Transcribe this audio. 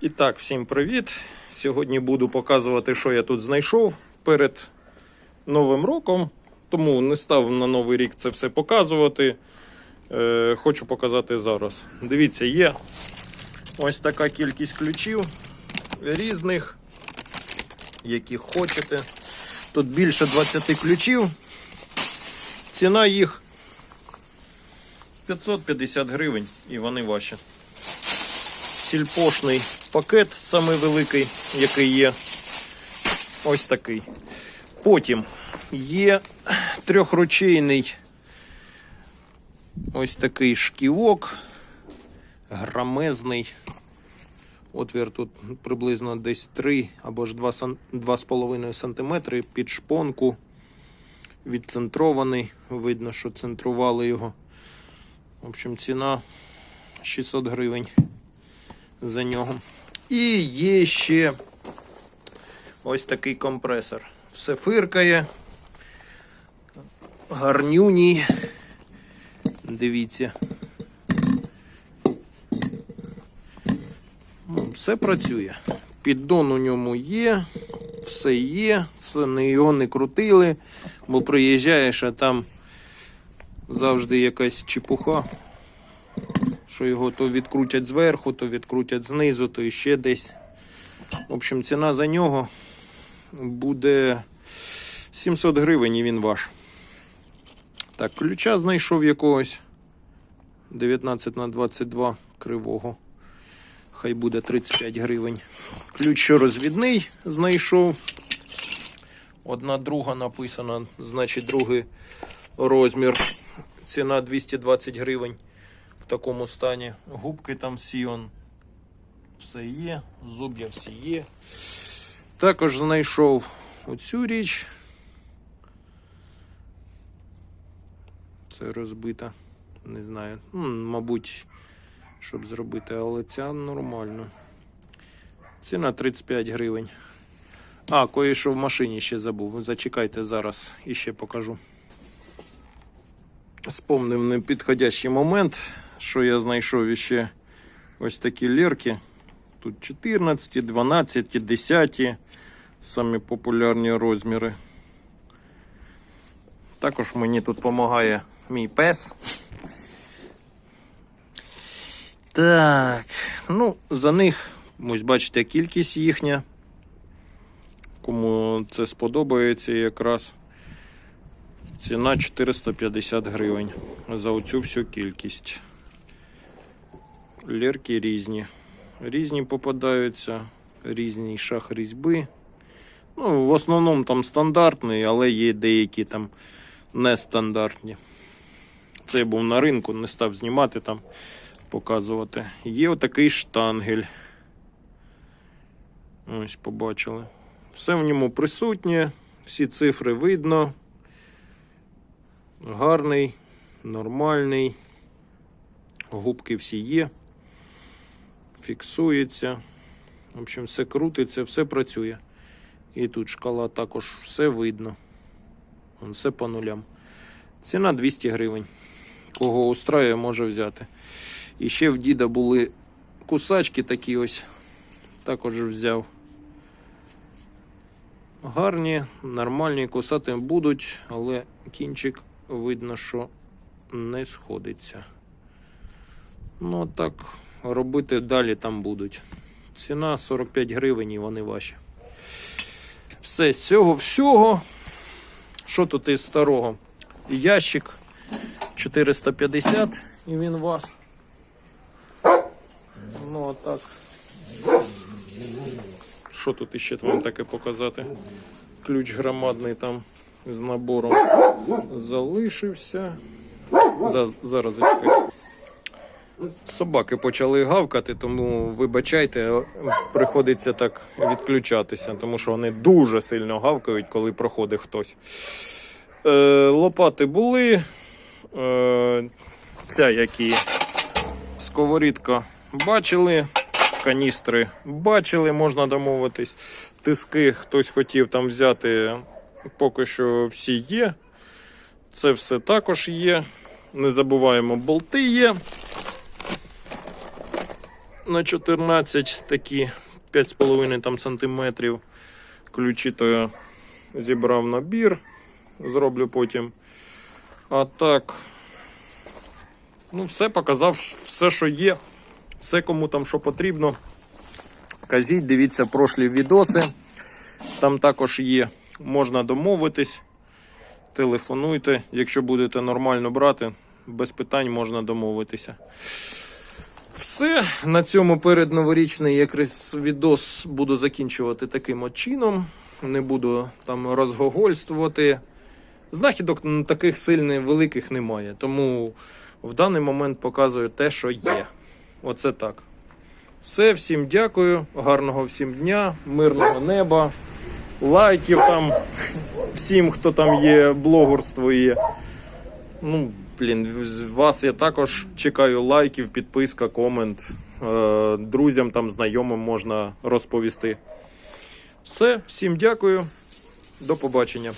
І так, всім привіт! Сьогодні буду показувати, що я тут знайшов перед Новим роком. Тому не став на Новий рік це все показувати. Е, хочу показати зараз. Дивіться, є ось така кількість ключів різних, які хочете. Тут більше 20 ключів. Ціна їх 550 гривень і вони ваші сільпошний пакет, самий великий, який є. Ось такий. Потім є трьохручейний ось такий шківок, грамезний. Отвір тут приблизно десь 3 або ж 2,5 см під шпонку. Відцентрований. Видно, що центрували його. В общем, ціна 600 гривень за нього. І є ще ось такий компресор. Все фиркає. Гарнюній. Дивіться. Ну, Все працює. Піддон у ньому є, все є, це не його не крутили, бо приїжджаєш, а там завжди якась чепуха що його то відкрутять зверху, то відкрутять знизу, то іще десь. В общем, ціна за нього буде 700 гривень і він ваш. Так, ключа знайшов якогось 19 на 22 кривого. Хай буде 35 гривень. Ключ розвідний знайшов. Одна друга написана, значить другий розмір. Ціна 220 гривень такому стані. Губки там Сіон. Все є, зуб'я всі є. Також знайшов оцю річ. Це розбита. Не знаю. Ну, мабуть, щоб зробити, але ця нормально. Ціна 35 гривень. А, кое-що в машині ще забув. Зачекайте зараз і ще покажу. Спомнив непідходящий момент що я знайшов іще ось такі лірки. Тут 14, 12, 10 самі популярні розміри. Також мені тут допомагає мій пес. Так, ну, за них, ось бачите, кількість їхня. Кому це сподобається якраз. Ціна 450 гривень за оцю всю кількість. Лірки різні. Різні попадаються, різні шах різьби. Ну, в основному там стандартний, але є деякі там нестандартні. Це я був на ринку, не став знімати там, показувати. Є отакий штангель. Ось побачили. Все в ньому присутнє, всі цифри видно. Гарний, нормальний. Губки всі є фіксується. В общем, все крутиться, все працює. І тут шкала також все видно. Вон, Все по нулям. Ціна 200 гривень. Кого устраює, може взяти. І ще в діда були кусачки такі ось. Також взяв. Гарні, нормальні, кусати будуть, але кінчик видно, що не сходиться. Ну так робити далі там будуть. Ціна 45 гривень і вони ваші. Все, з цього всього. Що тут із старого? Ящик 450 і він ваш. Ну отак. Що тут іще вам таке показати? Ключ громадний там з набором залишився. За, зараз зачекайте. Собаки почали гавкати, тому вибачайте, приходиться так відключатися, тому що вони дуже сильно гавкають, коли проходить хтось. Е, лопати були. Е, ця які сковорідка бачили, каністри бачили, можна домовитись. Тиски хтось хотів там взяти, поки що всі є. Це все також є. Не забуваємо, болти є. На 14 такі 5,5 там сантиметрів. Ключі то я зібрав набір, зроблю потім. А так, ну, все показав, все, що є, все, кому там що потрібно. Казіть, дивіться прошлі відоси. Там також є, можна домовитись. Телефонуйте, якщо будете нормально брати, без питань можна домовитися. Все, на цьому передноворічний якраз відос буду закінчувати таким от чином. Не буду там розгогольствувати. Знахідок таких сильних великих немає. Тому в даний момент показую те, що є. Оце так. Все, всім дякую, гарного всім дня, мирного неба, лайків там всім, хто там є, блогерство є. Ну, блін, з вас я також чекаю лайків, підписка, комент. Е, Друзям там, знайомим можна розповісти. Все, всім дякую. До побачення.